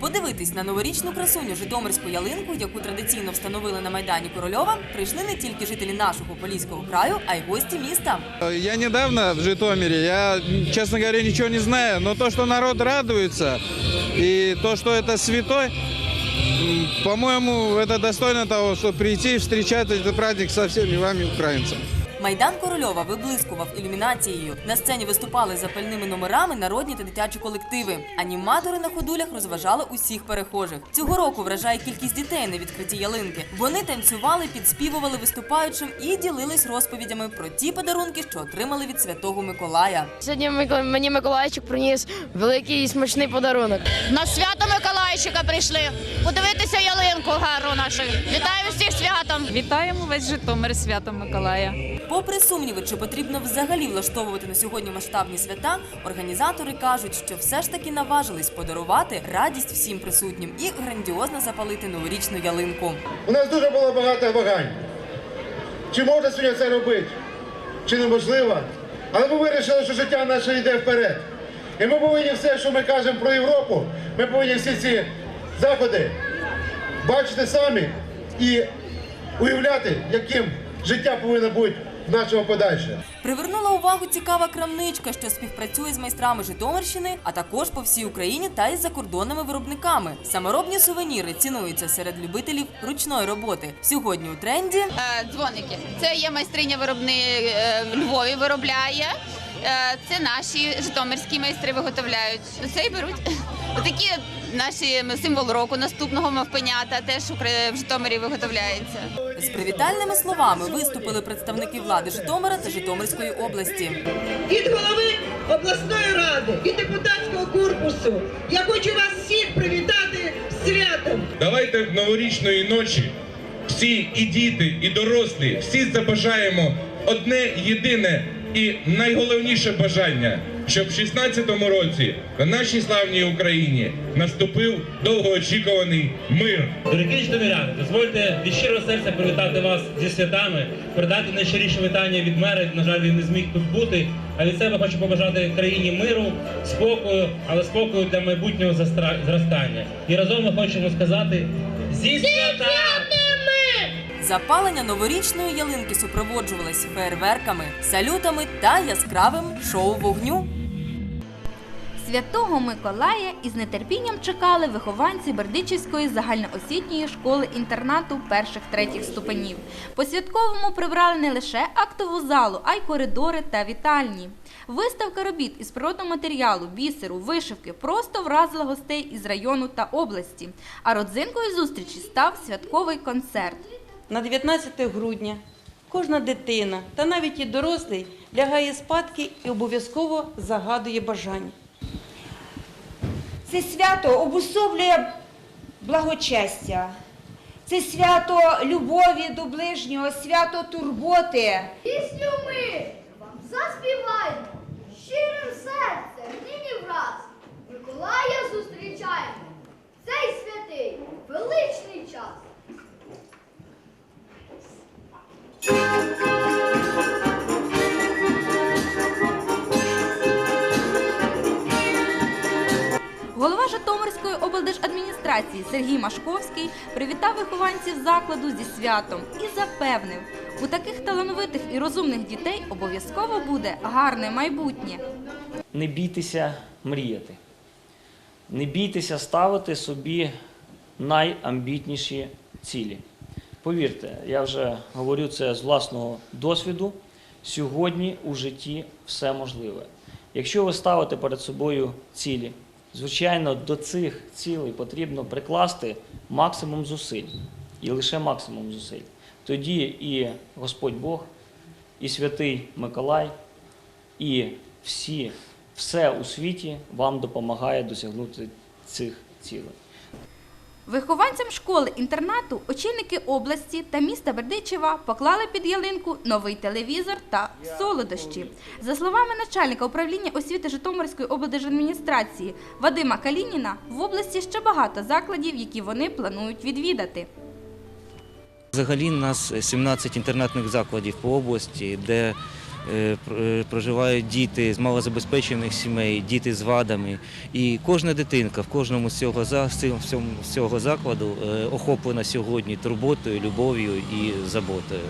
Подивитись на новорічну красуню Житомирську ялинку, яку традиційно встановили на майдані Корольова, прийшли не тільки жителі нашого Поліського краю, а й гості міста. Я недавно в Житомире, я, честно говоря, ничего не знаю, но то, что народ радуется, и то, что это святой, м, по-моему, это достойно того, чтобы прийти и встречать этот праздник со всеми вами, украинцами. Майдан Корольова виблискував ілюмінацією. На сцені виступали запальними номерами народні та дитячі колективи. Аніматори на ходулях розважали усіх перехожих. Цього року вражає кількість дітей на відкритті ялинки. Вони танцювали, підспівували виступаючим і ділились розповідями про ті подарунки, що отримали від святого Миколая. Сьогодні мені Миколайчик приніс великий і смачний подарунок. На свято Миколайчика прийшли подивитися ялинку гарну нашу. Вітаю всіх святом! Вітаємо весь Житомир з святом Миколая. Попри сумніви, чи потрібно взагалі влаштовувати на сьогодні масштабні свята, організатори кажуть, що все ж таки наважились подарувати радість всім присутнім і грандіозно запалити новорічну ялинку. У нас дуже було багато вагань. Чи можна сьогодні це робити, чи неможливо. Але ми вирішили, що життя наше йде вперед. І ми повинні все, що ми кажемо про Європу, ми повинні всі ці заходи бачити самі і уявляти, яким життя повинно бути в нашого подальше. Привернула увагу цікава крамничка, що співпрацює з майстрами Житомирщини, а також по всій Україні та із закордонними виробниками. Саморобні сувеніри цінуються серед любителів ручної роботи. Сьогодні у тренді Е, дзвоники. Це є майстриня виробни е, в Львові виробляє. Е, Це наші житомирські майстри виготовляють. Це і беруть. Такі наші символ року наступного мавпенята теж в Житомирі виготовляється. з привітальними словами виступили представники влади Житомира та Житомирської області. від голови обласної ради і депутатського корпусу. Я хочу вас всіх привітати з святом. Давайте новорічної ночі всі і діти, і дорослі, всі забажаємо одне єдине і найголовніше бажання, щоб в 16-му році на нашій славній Україні наступив довгоочікуваний мир. Дорогі житомиряни, дозвольте від щирого серця привітати вас зі святами, передати найщиріше вітання від мера. На жаль, він не зміг тут бути. А від себе хочу побажати країні миру, спокою, але спокою для майбутнього застра- зростання. І разом ми хочемо сказати зі свята! Запалення новорічної ялинки супроводжувалось фейерверками, салютами та яскравим шоу вогню. Святого Миколая із нетерпінням чекали вихованці Бердичівської загальноосвітньої школи інтернату перших третіх ступенів. По святковому прибрали не лише актову залу, а й коридори та вітальні. Виставка робіт із природного матеріалу, бісеру, вишивки просто вразила гостей із району та області. А родзинкою зустрічі став святковий концерт. На 19 грудня кожна дитина та навіть і дорослий лягає спадки і обов'язково загадує бажання. Це свято обусовлює благочестя. Це свято любові до ближнього, свято турботи. Пісню ми вам заспіваємо щирим серцем нині враз. Миколая зустрічаємо. Цей святий величний час. Голова Житомирської облдержадміністрації Сергій Машковський привітав вихованців закладу зі святом і запевнив, у таких талановитих і розумних дітей обов'язково буде гарне майбутнє. Не бійтеся мріяти. Не бійтеся ставити собі найамбітніші цілі. Повірте, я вже говорю це з власного досвіду. Сьогодні у житті все можливе. Якщо ви ставите перед собою цілі, звичайно, до цих цілей потрібно прикласти максимум зусиль і лише максимум зусиль. Тоді і Господь Бог, і святий Миколай, і всі, все у світі вам допомагає досягнути цих цілей. Вихованцям школи-інтернату очільники області та міста Бердичева поклали під ялинку новий телевізор та солодощі. За словами начальника управління освіти Житомирської облдержадміністрації Вадима Калініна, в області ще багато закладів, які вони планують відвідати. Взагалі у нас 17 інтернатних закладів по області, де проживають діти з малозабезпечених сімей, діти з вадами. І кожна дитинка в кожному з цього- з цього закладу е, охоплена сьогодні турботою, любов'ю і заботою.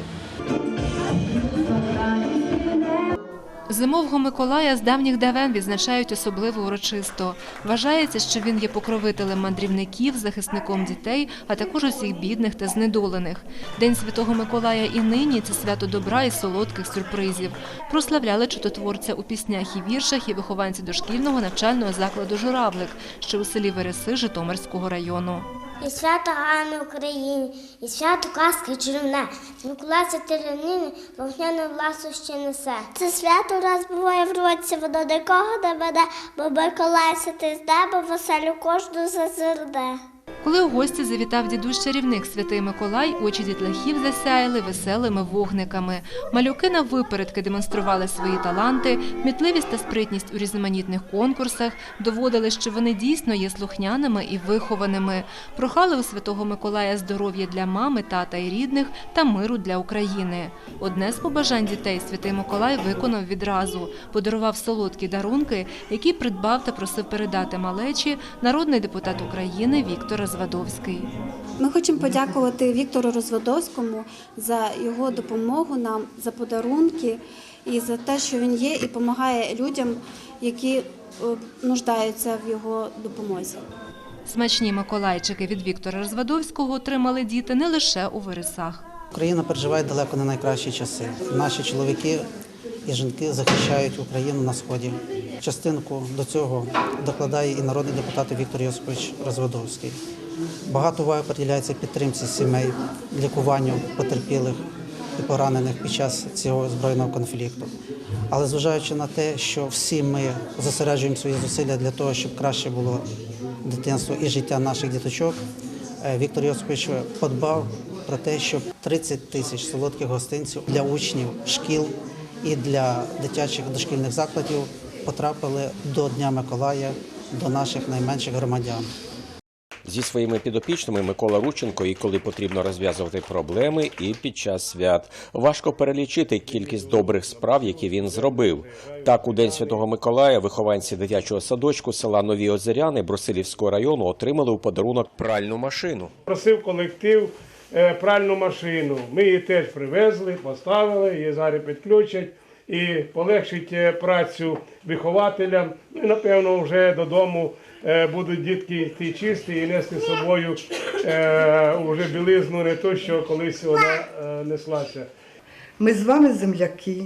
Зимового Миколая з давніх давен відзначають особливо урочисто. Вважається, що він є покровителем мандрівників, захисником дітей, а також усіх бідних та знедолених. День Святого Миколая і нині це свято добра і солодких сюрпризів. Прославляли чудотворця у піснях і віршах і вихованці дошкільного навчального закладу Журавлик, що у селі Вереси Житомирського району. І свято Ганна Україні, і свято казки чарівне. Миколаївся тиранини, вогняну власу ще несе. Це свято раз буває в році, воно нікого не веде, бо Миколаївся ти з неба, веселю кожну зазирне. Коли у гості завітав дідусь чарівник Святий Миколай, очі дітлахів засяяли веселими вогниками. Малюки на випередки демонстрували свої таланти, мітливість та спритність у різноманітних конкурсах, доводили, що вони дійсно є слухняними і вихованими. Прохали у Святого Миколая здоров'я для мами, тата і рідних та миру для України. Одне з побажань дітей Святий Миколай виконав відразу. Подарував солодкі дарунки, які придбав та просив передати малечі народний депутат України Віктор Розвадовський. Ми хочемо подякувати Віктору Розводовському за його допомогу нам, за подарунки і за те, що він є і допомагає людям, які е, нуждаються в його допомозі. Смачні миколайчики від Віктора Розвадовського отримали діти не лише у Вересах. Україна переживає далеко не найкращі часи. Наші чоловіки і жінки захищають Україну на сході. Частинку до цього докладає і народний депутат Віктор Йосипович Розводовський. Багато уваги приділяється підтримці сімей, лікуванню потерпілих і поранених під час цього збройного конфлікту. Але зважаючи на те, що всі ми зосереджуємо свої зусилля для того, щоб краще було дитинство і життя наших діточок, е, Віктор Йосипович подбав про те, щоб 30 тисяч солодких гостинців для учнів шкіл і для дитячих дошкільних закладів потрапили до Дня Миколая до наших найменших громадян. Зі своїми підопічними Микола Рученко і коли потрібно розв'язувати проблеми, і під час свят важко перелічити кількість добрих справ, які він зробив. Так, у день Святого Миколая вихованці дитячого садочку села Нові Озеряни Брусилівського району отримали у подарунок пральну машину. Просив колектив е, пральну машину. Ми її теж привезли, поставили, її зараз підключать і полегшить е, працю вихователям. Ну і напевно вже додому будуть дітки йти чисті і нести з собою е, уже білизну, не то, що колись вона е, неслася. Ми з вами земляки,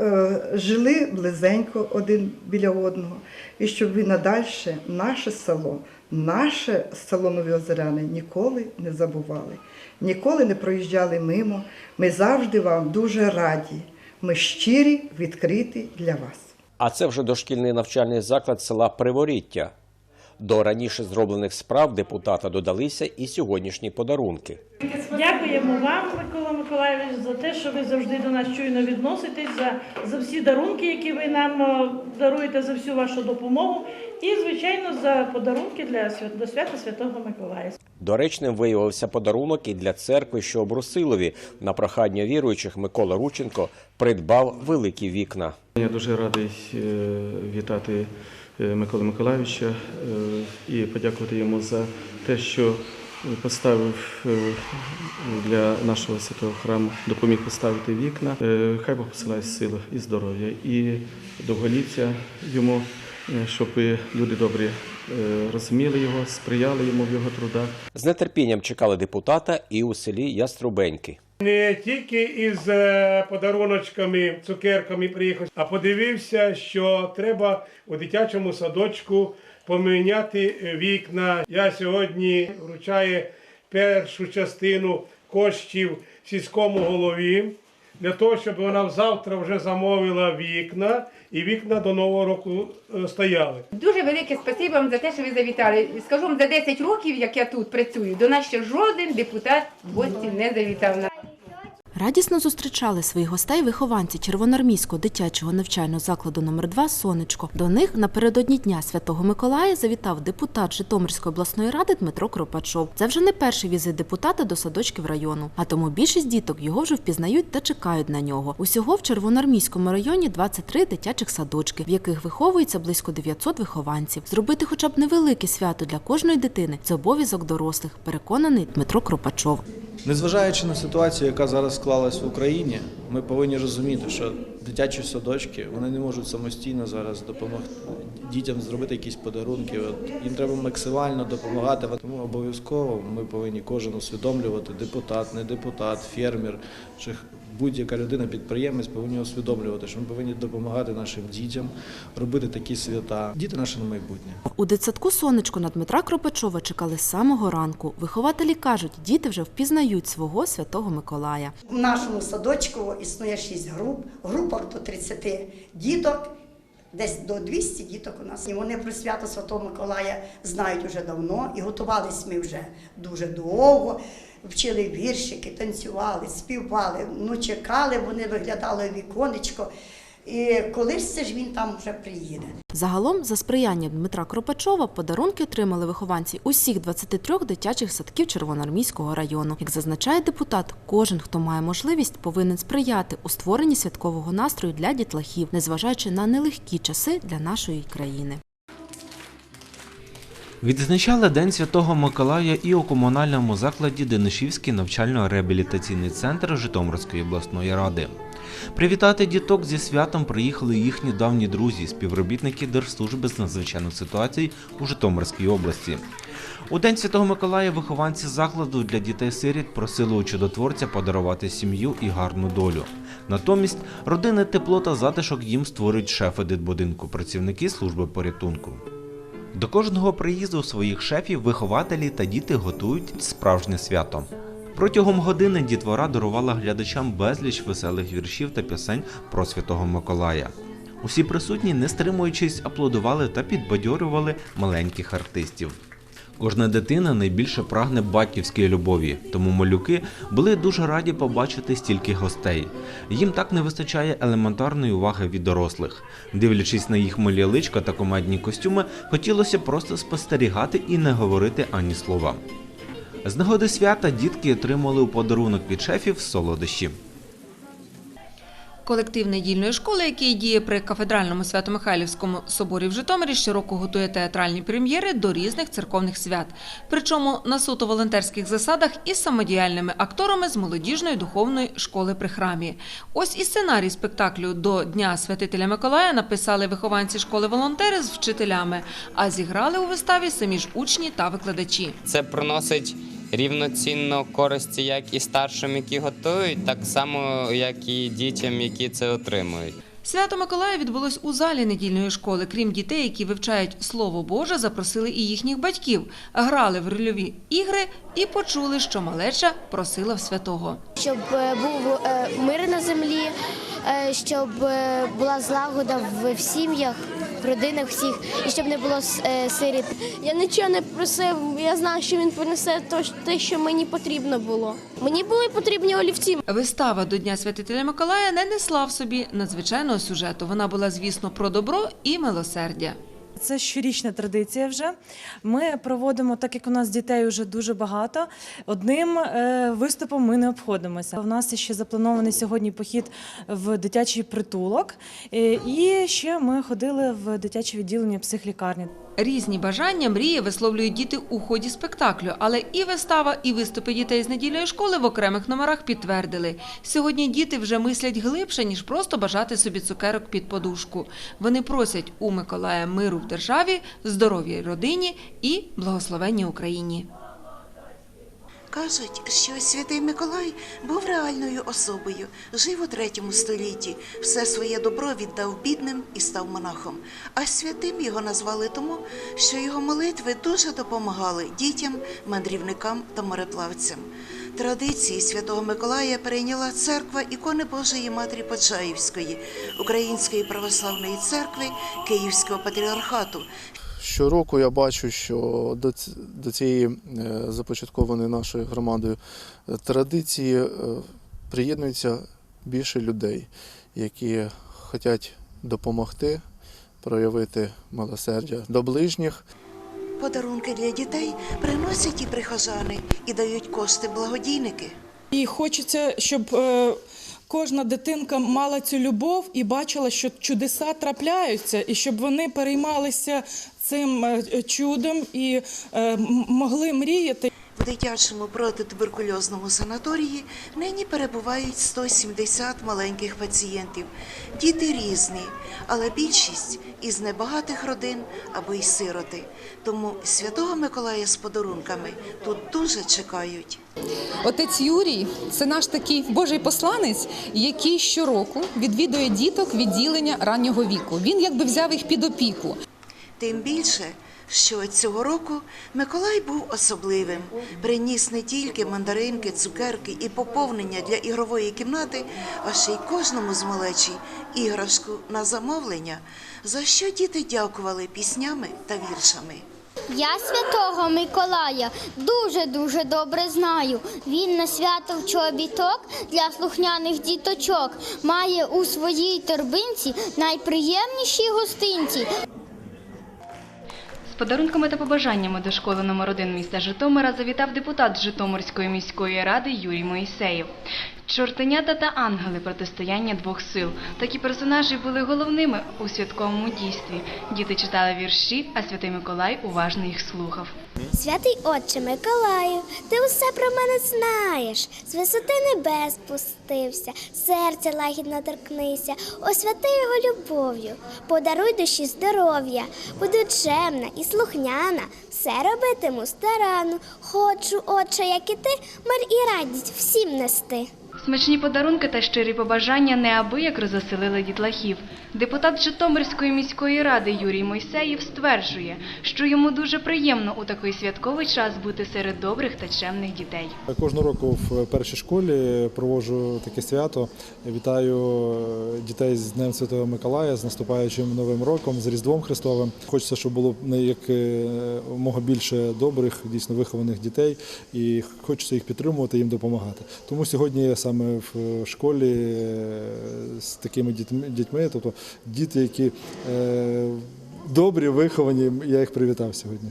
е, жили близенько один біля одного, і щоб ви надальше наше село, наше село Нові Озеряни ніколи не забували, ніколи не проїжджали мимо. Ми завжди вам дуже раді. Ми щирі, відкриті для вас. А це вже дошкільний навчальний заклад села Приворіття. До раніше зроблених справ депутата додалися і сьогоднішні подарунки. Дякуємо вам, Микола Миколаївич, за те, що ви завжди до нас чуйно відноситесь, за, за всі дарунки, які ви нам е, даруєте, за всю вашу допомогу. І, звичайно, за подарунки для свят- до свята Святого Миколая. Доречним виявився подарунок і для церкви, що у Брусилові. На прохання віруючих Микола Рученко придбав великі вікна. Я дуже радий е, вітати е, Миколу Миколайовича е, і подякувати йому за те, що поставив для нашого святого храму, допоміг поставити вікна. Хай Бог посилає сили і здоров'я, і довголіття йому, щоб люди добрі е, розуміли його, сприяли йому в його трудах. З нетерпінням чекали депутата і у селі Яструбеньки. Не тільки із е, подаруночками, цукерками приїхав, а подивився, що треба у дитячому садочку поміняти е, вікна. Я сьогодні вручаю першу частину коштів сільському голові для того, щоб вона завтра вже замовила вікна і вікна до нового року е, стояли. Дуже велике спасибо вам за те, що ви завітали. Скажу вам, за 10 років, як я тут працюю, до нас ще жоден депутат в гості не завітав. Радісно зустрічали своїх гостей вихованці Червоноармійського дитячого навчального закладу номер 2 Сонечко. До них напередодні Дня Святого Миколая завітав депутат Житомирської обласної ради Дмитро Кропачов. Це вже не перший візит депутата до садочків району, а тому більшість діток його вже впізнають та чекають на нього. Усього в Червоноармійському районі 23 дитячих садочки, в яких виховується близько 900 вихованців. Зробити хоча б невелике свято для кожної дитини це обов'язок дорослих, переконаний Дмитро Кропачов. Незважаючи на ситуацію, яка зараз склалась в Україні, ми повинні розуміти, що дитячі садочки вони не можуть самостійно зараз допомогти дітям зробити якісь подарунки. От їм треба максимально допомагати. Тому обов'язково ми повинні кожен усвідомлювати депутат, не депутат, фермер чи будь-яка людина, підприємець повинні усвідомлювати, що ми повинні допомагати нашим дітям робити такі свята. Діти наше на майбутнє. У дитсадку сонечко на Дмитра Кропачова чекали з самого ранку. Вихователі кажуть, діти вже впізнають свого святого Миколая. У нашому садочку існує 6 груп, групах до 30 діток, десь до 200 діток у нас. І вони про свято Святого Миколая знають уже давно і готувались ми вже дуже довго. Вчили віршики, танцювали, співали, ну чекали, вони виглядали віконечко. І колись це ж він там вже приїде. Загалом, за сприяння Дмитра Кропачова, подарунки отримали вихованці усіх 23 дитячих садків Червоноармійського району. Як зазначає депутат, кожен, хто має можливість, повинен сприяти у створенні святкового настрою для дітлахів, незважаючи на нелегкі часи для нашої країни. Відзначали День Святого Миколая і у комунальному закладі Денишівський навчально-реабілітаційний центр Житомирської обласної ради. Привітати діток зі святом приїхали їхні давні друзі, співробітники Держслужби з надзвичайних ситуацій у Житомирській області. У День Святого Миколая вихованці закладу для дітей-сиріт просили у чудотворця подарувати сім'ю і гарну долю. Натомість родини тепло та затишок їм створюють шефи дитбудинку, працівники служби порятунку. До кожного приїзду своїх шефів вихователі та діти готують справжнє свято. Протягом години дітвора дарувала глядачам безліч веселих віршів та пісень про Святого Миколая. Усі присутні, не стримуючись, аплодували та підбадьорювали маленьких артистів. Кожна дитина найбільше прагне батьківської любові, тому малюки були дуже раді побачити стільки гостей. Їм так не вистачає елементарної уваги від дорослих. Дивлячись на їх милі личка та комедні костюми, хотілося просто спостерігати і не говорити ані слова. З нагоди свята дітки отримали у подарунок від шефів солодощі. Колектив недільної школи, який діє при кафедральному Свято-Михайлівському соборі в Житомирі, щороку готує театральні прем'єри до різних церковних свят. Причому на суто волонтерських засадах із самодіяльними акторами з молодіжної духовної школи при храмі. Ось і сценарій спектаклю до Дня Святителя Миколая написали вихованці школи волонтери з вчителями, а зіграли у виставі самі ж учні та викладачі. Це приносить рівноцінно користі як і старшим, які готують, так само як і дітям, які це отримують. Свято Миколая відбулось у залі недільної школи. Крім дітей, які вивчають Слово Боже, запросили і їхніх батьків, грали в рольові ігри і почули, що малеча просила в святого. щоб е, був е, мир на землі, е, щоб була злагода в, сім'ях, родинах всіх, і щоб не було е, сиріт. Я нічого не просив, я знав, що він принесе те, що мені потрібно було. Мені були потрібні олівці. Вистава до Дня Святителя Миколая не несла в собі надзвичайного сюжету. Вона була, звісно, про добро і милосердя. Це щорічна традиція вже. Ми проводимо, так як у нас дітей вже дуже багато. Одним е, виступом ми не обходимося. У нас ще запланований сьогодні похід в дитячий притулок. Е, І ще ми ходили в дитяче відділення психлікарні. Різні бажання, мрії висловлюють діти у ході спектаклю, але і вистава, і виступи дітей з недільної школи в окремих номерах підтвердили. Сьогодні діти вже мислять глибше, ніж просто бажати собі цукерок під подушку. Вони просять у Миколая миру в державі, здоров'я родині і благословення Україні. Кажуть, що святий Миколай був реальною особою, жив у третьому столітті, все своє добро віддав бідним і став монахом. А святим його назвали тому, що його молитви дуже допомагали дітям, мандрівникам та мореплавцям. Традиції святого Миколая перейняла церква ікони Божої Матері Почаївської, Української православної церкви Київського патріархату, Щороку я бачу, що до до цієї е, започаткованої нашою громадою е, традиції е, приєднується більше людей, які хочуть допомогти, проявити милосердя до ближніх. Подарунки для дітей приносять і прихожани, і дають кошти благодійники. І хочеться, щоб е, кожна дитинка мала цю любов і бачила, що чудеса трапляються, і щоб вони переймалися цим е, чудом і е, могли мріяти. В дитячому протитуберкульозному санаторії нині перебувають 170 маленьких пацієнтів. Діти різні, але більшість із небагатих родин або й сироти. Тому святого Миколая з подарунками тут дуже чекають. Отець Юрій це наш такий божий посланець, який щороку відвідує діток відділення раннього віку. Він якби взяв їх під опіку. Тим більше, що цього року Миколай був особливим. Приніс не тільки мандаринки, цукерки і поповнення для ігрової кімнати, а ще й кожному з малечі іграшку на замовлення, за що діти дякували піснями та віршами. Я святого Миколая дуже-дуже добре знаю. Він на свято в чобіток для слухняних діточок має у своїй торбинці найприємніші гостинці. Подарунками та побажаннями до школи номер 1 міста Житомира завітав депутат Житомирської міської ради Юрій Моїсеєв. Чортенята та ангели протистояння двох сил. Такі персонажі були головними у святковому дійстві. Діти читали вірші, а святий Миколай уважно їх слухав. Святий Отче Миколаю, ти усе про мене знаєш. З висоти небес спустився, серця лагідно торкнися, освяти його любов'ю, подаруй душі здоров'я, буду чемна і слухняна, все робитиму старанно. Хочу, Отче, як і ти, мир і радість всім нести. Смачні подарунки та щирі побажання неабияк розвеселили дітлахів. Депутат Житомирської міської ради Юрій Мойсеєв стверджує, що йому дуже приємно у такий святковий час бути серед добрих та чемних дітей. Кожного року в першій школі проводжу таке свято. Вітаю е, дітей з Днем Святого Миколая, з наступаючим новим роком, з Різдвом Христовим. Хочеться, щоб було як е, мога більше добрих, дійсно вихованих дітей, і хочеться їх підтримувати, їм допомагати. Тому сьогодні я саме в школі е, з такими дітьми, тобто діти, які е, добрі, виховані, я їх привітав сьогодні.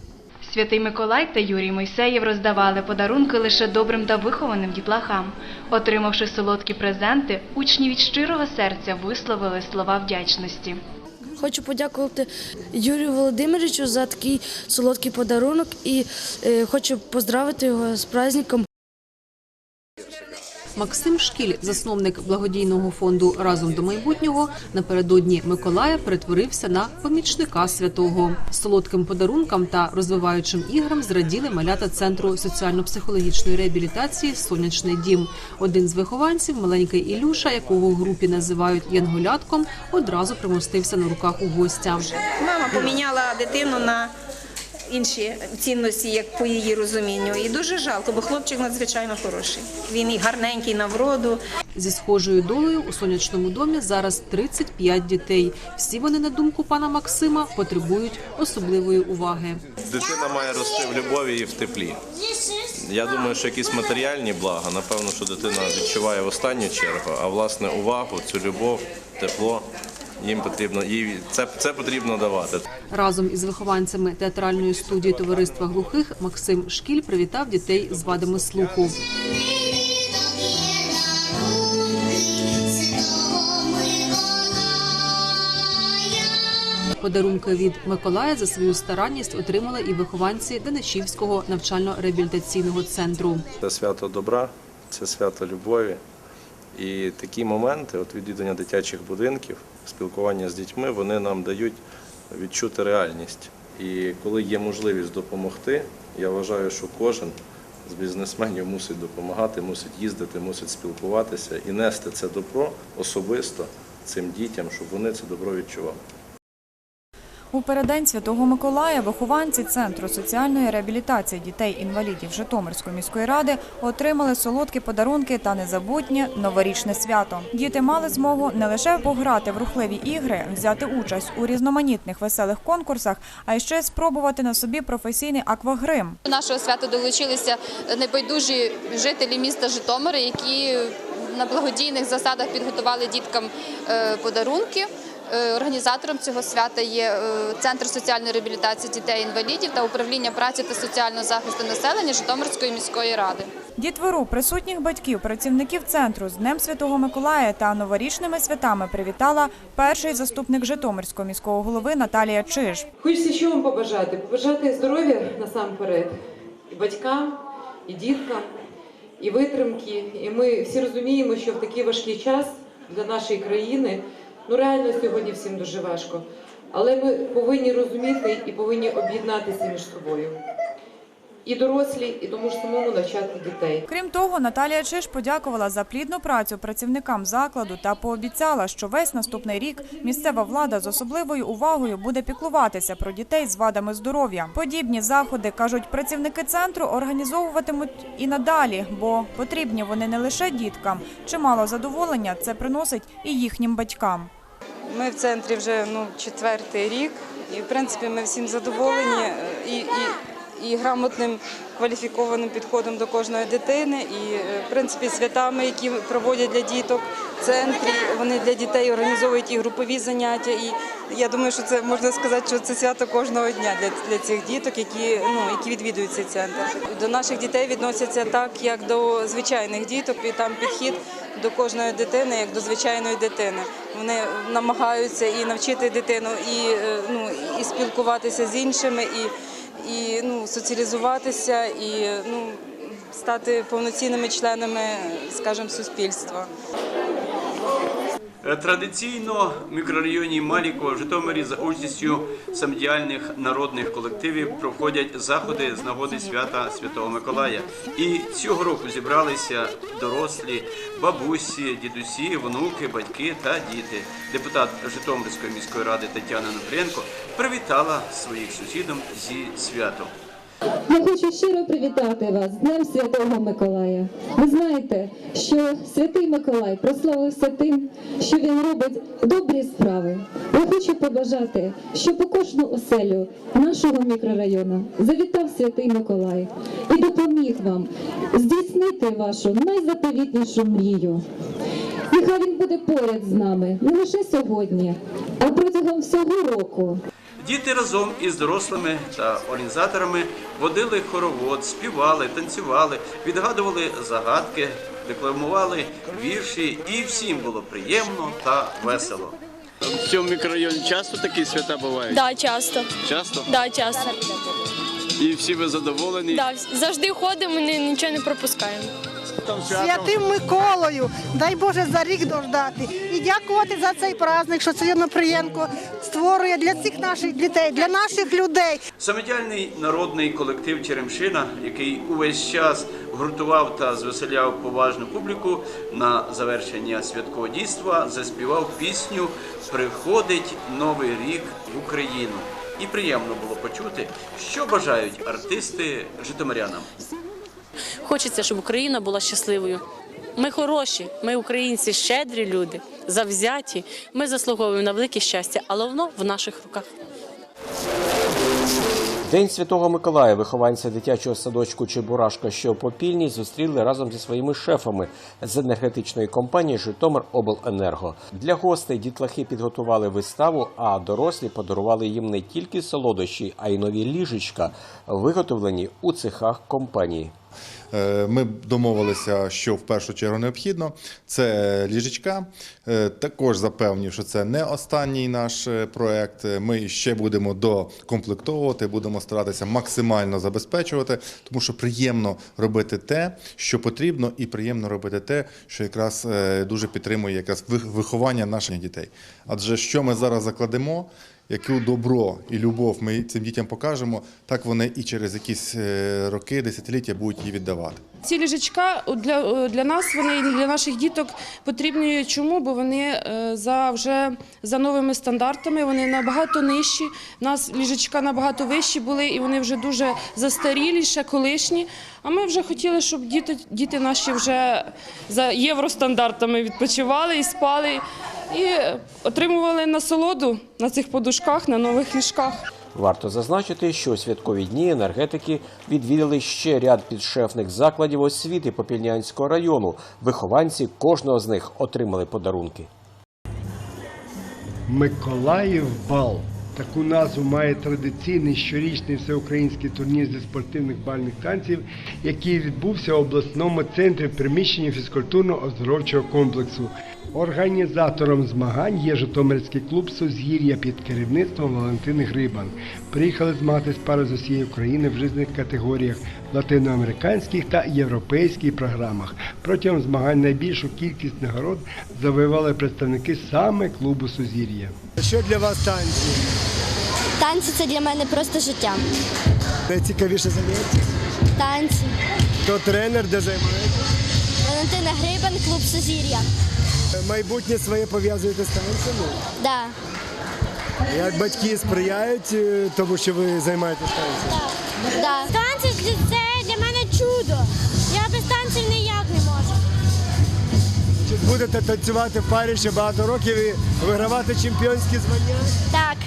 Святий Миколай та Юрій Мойсеєв роздавали подарунки лише добрим та вихованим дітлахам. Отримавши солодкі презенти, учні від щирого серця висловили слова вдячності. Хочу подякувати Юрію Володимировичу за такий солодкий подарунок і е, хочу поздравити його з праздником. Максим Шкіль, засновник благодійного фонду Разом до майбутнього, напередодні Миколая перетворився на помічника святого. Солодким подарункам та розвиваючим іграм зраділи малята центру соціально-психологічної реабілітації Сонячний дім. Один з вихованців, маленький Ілюша, якого в групі називають янголятком, одразу примостився на руках у гостя. Мама поміняла дитину на інші цінності, як по її розумінню. І дуже жалко, бо хлопчик надзвичайно хороший. Він і гарненький на вроду. Зі схожою долею у сонячному домі зараз 35 дітей. Всі вони, на думку пана Максима, потребують особливої уваги. Дитина має рости в любові і в теплі. Я думаю, що якісь матеріальні блага, напевно, що дитина відчуває в останню чергу, а власне увагу, цю любов, тепло. Їм потрібно їй це, це потрібно давати. Разом із вихованцями театральної студії товариства глухих Максим Шкіль привітав дітей з вадами слуху. Подарунки від Миколая за свою старанність отримали і вихованці Денишівського навчально-реабілітаційного центру. Це свято добра, це свято любові. І такі моменти, от відвідання дитячих будинків, спілкування з дітьми, вони нам дають відчути реальність. І коли є можливість допомогти, я вважаю, що кожен з бізнесменів мусить допомагати, мусить їздити, мусить спілкуватися і нести це добро особисто цим дітям, щоб вони це добро відчували. У переддень Святого Миколая вихованці Центру соціальної реабілітації дітей-інвалідів Житомирської міської ради отримали солодкі подарунки та незабутнє новорічне свято. Діти мали змогу не лише пограти в рухливі ігри, взяти участь у різноманітних веселих конкурсах, а ще спробувати на собі професійний аквагрим. До нашого свята долучилися небайдужі жителі міста Житомира, які на благодійних засадах підготували діткам е, подарунки. Е, Організатором цього свята є е, Центр соціальної реабілітації дітей-інвалідів та управління праці та соціального захисту населення Житомирської міської ради. Дітвору присутніх батьків, працівників центру з Днем Святого Миколая та новорічними святами привітала перший заступник Житомирського міського голови Наталія Чиж. Хочеться що вам побажати? Побажати здоров'я насамперед і батькам, і діткам, і витримки. І ми всі розуміємо, що в такий важкий час для нашої країни ну реально сьогодні всім дуже важко. Але ми повинні розуміти і повинні об'єднатися між собою. І дорослі, і тому ж самому навчати дітей. Крім того, Наталія Чиж подякувала за плідну працю працівникам закладу та пообіцяла, що весь наступний рік місцева влада з особливою увагою буде піклуватися про дітей з вадами здоров'я. Подібні заходи кажуть працівники центру організовуватимуть і надалі, бо потрібні вони не лише діткам. Чимало задоволення це приносить і їхнім батькам. Ми в центрі вже ну, четвертий рік, і в принципі ми всім задоволені е, і, і, і грамотним кваліфікованим підходом до кожної дитини, і е, в принципі святами, які проводять для діток в центрі. Вони для дітей організовують і групові заняття. І я думаю, що це можна сказати, що це свято кожного дня для, для цих діток, які ну які відвідують цей центр. До наших дітей відносяться так, як до звичайних діток, і там підхід до кожної дитини, як до звичайної дитини. Вони намагаються і навчити дитину, і е, ну і спілкуватися з іншими, і, і ну соціалізуватися, і ну стати повноцінними членами, скажімо, суспільства. Е, Традиційно в мікрорайоні Маліко в Житомирі за участю самодіяльних народних колективів проходять заходи з нагоди свята Святого Миколая. І цього року зібралися дорослі, бабусі, дідусі, внуки, батьки та діти. Депутат Житомирської міської ради Тетяна Нуфренко привітала своїх сусідів зі святом. Я хочу щиро привітати вас з Днем Святого Миколая. Ви знаєте, що Святий Миколай прославився тим, що він робить добрі справи. Я хочу побажати, щоб у кожну оселю нашого мікрорайону завітав Святий Миколай і допоміг вам здійснити вашу найзаповітнішу мрію. Нехай він буде поряд з нами не лише сьогодні, а протягом всього року. Діти разом із дорослими та організаторами водили хоровод, співали, танцювали, відгадували загадки, декламували вірші, і всім було приємно та весело. В цьому мікрорайоні часто такі свята бувають? Да, часто. Часто? Да, часто. І всі ви задоволені? Да, завжди ходимо, ні- нічого не пропускаємо. Святим Миколою, дай Боже за рік дождати. І дякувати за цей праздник, що Сергій Наприєнко створює для всіх наших дітей, для наших людей. Самодіяльний народний колектив Черемшина, який увесь час гуртував та звеселяв поважну публіку, на завершення святкового дійства заспівав пісню Приходить новий рік в Україну. І приємно було почути, що бажають артисти житомирянам. Хочеться, щоб Україна була щасливою. Ми хороші, ми українці, щедрі люди, завзяті. Ми заслуговуємо на велике щастя, але воно в наших руках. День Святого Миколая вихованці дитячого садочку Чебурашка, що в Попільні, зустріли разом зі своїми шефами з енергетичної компанії Житомир Обленерго. Для гостей дітлахи підготували виставу, а дорослі подарували їм не тільки солодощі, а й нові ліжечка, виготовлені у цехах компанії. Е, Ми домовилися, що в першу чергу необхідно. Це ліжечка. Е, Також запевнив, що це не останній наш е, проект. Ми ще будемо докомплектовувати, будемо старатися максимально забезпечувати, тому що приємно робити те, що потрібно, і приємно робити те, що якраз дуже підтримує якраз виховання наших дітей. Адже що ми зараз закладемо, яке добро і любов ми цим дітям покажемо, так вони і через якісь е, роки, десятиліття будуть її віддавати. Ці ліжечка для, для нас, вони для наших діток потрібні. Чому? Бо вони е, за вже за новими стандартами, вони набагато нижчі. У нас ліжечка набагато вищі були, і вони вже дуже застарілі, ще колишні. А ми вже хотіли, щоб діти, діти наші вже за євростандартами відпочивали і спали, і отримували насолоду на цих подушках, на нових ліжках. Варто зазначити, що у святкові дні енергетики відвідали ще ряд підшефних закладів освіти Попільнянського району. Вихованці кожного з них отримали подарунки. Миколаїв бал. Таку назву має традиційний щорічний всеукраїнський турнір зі спортивних бальних танців, який відбувся в обласному центрі в приміщенні фізкультурно-оздоровчого комплексу. Організатором змагань є Житомирський клуб Сузгір'я під керівництвом Валентини Грибан. Приїхали змагатись пари з усієї України в різних категоріях латиноамериканських та європейських програмах. Протягом змагань найбільшу кількість нагород завоювали представники саме клубу Сузір'я. Що для вас танці? Танці це для мене просто життя. Найцікавіше заняття? Танці. Хто тренер, де займаєтесь? Валентина Грибан, клуб Сузір'я. Майбутнє своє пов'язуєте з танцями? Да. Як батьки сприяють е, тому, що ви займаєтесь танцями? Да. Танці це для мене чудо. Я без танців ніяк не можу. Чи будете танцювати в парі ще багато років і вигравати чемпіонські звання? Так.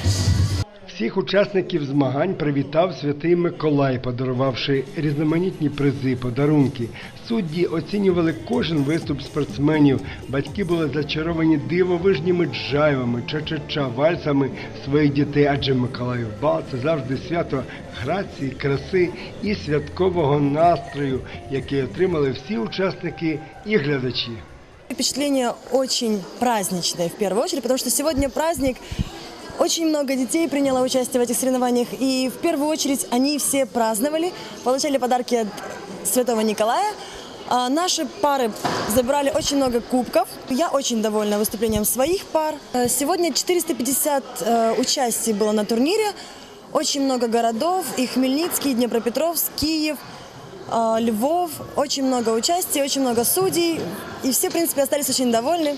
Всіх учасників змагань привітав святий Миколай, подарувавши різноманітні призи, подарунки. Судді оцінювали кожен виступ спортсменів. Батьки були зачаровані дивовижніми джайвами, ча-ча-ча, вальсами своїх дітей, адже Миколаїв бал це завжди свято грації, краси і святкового настрою, який отримали всі учасники і глядачі. Впечатление очень праздничное в первую очередь, потому что сегодня праздник. Очень много детей приняло участие в этих соревнованиях, и в первую очередь они все праздновали, получали подарки от Святого Николая. А наши пары забрали очень много кубков. Я очень довольна выступлением своих пар. Э, Сегодня 450 э, участий было на турнире. Очень много городов, и Хмельницкий, и Днепропетровск, Киев, э, Львов. Очень много участий, очень много судей. И все, в принципе, остались очень довольны.